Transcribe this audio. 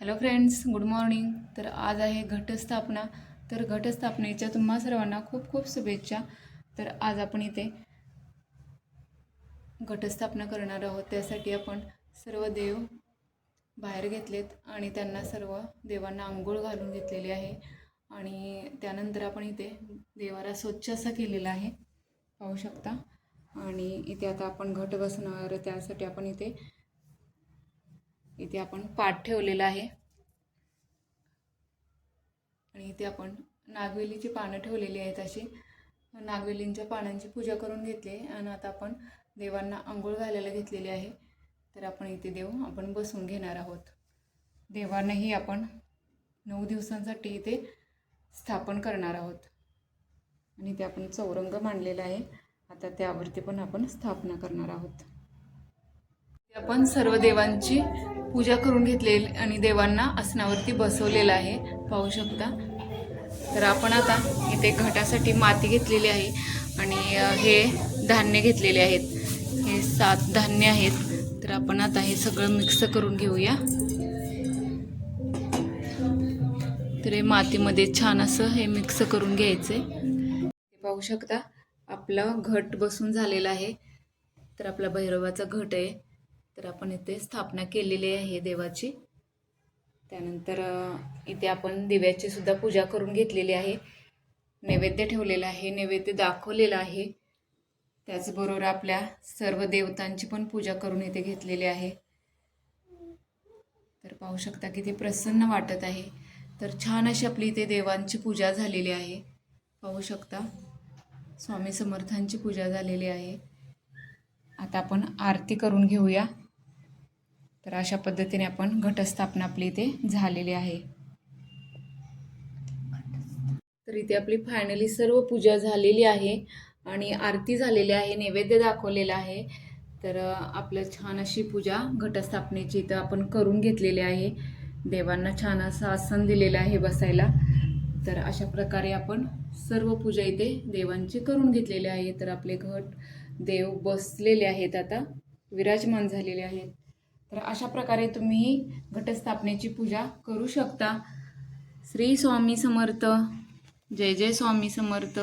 Hello friends good morning. तर आज आहे घटस्थापना. तर घटस्थापनेच्या तुम्हा सर्वांना खूप खूप शुभेच्छा. तर आज आपण इथे घटस्थापना करणार आहोत. त्यासाठी आपण सर्व देव बाहेर घेतलेत आणि त्यांना सर्व देवांना आंघोळ घालून घेतलेली आहे. आणि त्यानंतर आपण इथे देवाला स्वच्छ असा केलेला आहे. पाहू शकता. आणि इथे आता आपण घट बसणार. त्यासाठी आपण इथे इथे आपण पाठ ठेवलेला आहे. आणि इथे आपण नागवेलीची पानं ठेवलेली आहेत अशी. नागवेलींच्या पानांची पूजा करून घेतली आहे आणि आता आपण देवांना आंघोळ घालायला घेतलेली आहे. तर आपण इथे देव आपण बसून घेणार आहोत. देवांनाही आपण नऊ दिवसांसाठी इथे स्थापन करणार आहोत. आणि ते आपण चौरंग मांडलेला आहे. आता त्यावरती पण आपण स्थापना करणार आहोत. आपण सर्व देवांची पूजा करून घेतलेली आणि देवांना आसनावरती बसवलेलं आहे. पाहू शकता. तर आपण आता इथे घटासाठी माती घेतलेली आहे आणि हे धान्य घेतलेले आहेत. हे सात धान्य आहेत. तर आपण आता हे सगळं मिक्स करून घेऊया. तर हे मातीमध्ये छान असं हे मिक्स करून घ्यायचं. आहे पाहू शकता आपलं घट बसून झालेलं आहे. तर आपला भैरवाचा घट आहे. तर आपण इथे स्थापना केलेली आहे देवाची. त्यानंतर इथे आपण दिव्याची सुद्धा पूजा करून घेतलेली आहे. नैवेद्य ठेवलेला आहे नैवेद्य दाखवलेला आहे. त्याचबरोबर आपल्या सर्व देवतांची पण पूजा करून इथे घेतलेली आहे. तर पाहू शकता किती प्रसन्न वाटत आहे. तर छान अशी आपली इथे देवांची पूजा झालेली आहे. पाहू शकता स्वामी समर्थांची पूजा झालेली आहे. आता आपण आरती करून घेऊया. तर अशा पद्धतीने आपण घटस्थापना आपली इथे झालेली आहे. तर इथे आपली फायनली सर्व पूजा झालेली आहे आणि आरती झालेली आहे नैवेद्य दाखवलेलं आहे. तर आपलं छान अशी पूजा घटस्थापनेची इथं आपण करून घेतलेली आहे. देवांना छान असं आसन दिलेलं आहे बसायला. तर अशा प्रकारे आपण सर्व पूजा इथे देवांची करून घेतलेली आहे. तर आपले घट देव बसलेले आहेत आता विराजमान झालेले आहेत. तर अशा प्रकारे तुम्ही घटस्थापनेची पूजा करू शकता. श्री स्वामी समर्थ जय जय स्वामी समर्थ.